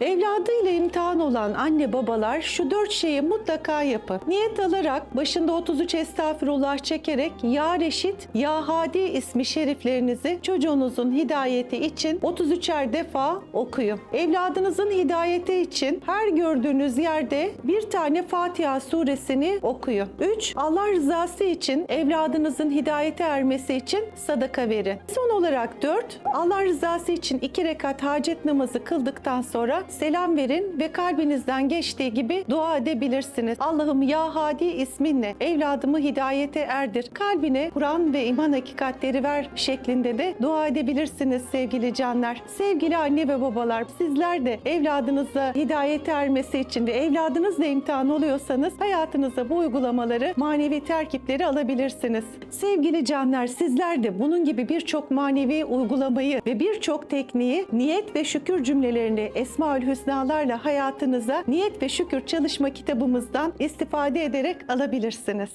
Evladıyla imtihan olan anne babalar şu dört şeyi mutlaka yapın. Niyet alarak başında 33 estağfirullah çekerek Ya Reşit, Ya Hadi ismi şeriflerinizi çocuğunuzun hidayeti için 33'er defa okuyun. Evladınızın hidayeti için her gördüğünüz yerde bir tane Fatiha suresini okuyun. 3. Allah rızası için evladınızın hidayete ermesi için sadaka verin. Son olarak 4. Allah rızası için iki rekat hacet namazı kıldıktan sonra selam verin ve kalbinizden geçtiği gibi dua edebilirsiniz. Allah'ım ya Hadi isminle evladımı hidayete erdir. Kalbine Kur'an ve iman hakikatleri ver şeklinde de dua edebilirsiniz sevgili canlar. Sevgili anne ve babalar sizler de evladınıza hidayete ermesi için ve evladınızla imtihan oluyorsanız hayatınıza bu uygulamaları manevi terkipleri alabilirsiniz. Sevgili canlar sizler de bunun gibi birçok manevi uygulamayı ve birçok tekniği niyet ve şükür cümlelerini Esmaül Hüsnalarla hayatınıza niyet ve şükür çalışma kitabımızdan istifade ederek alabilirsiniz.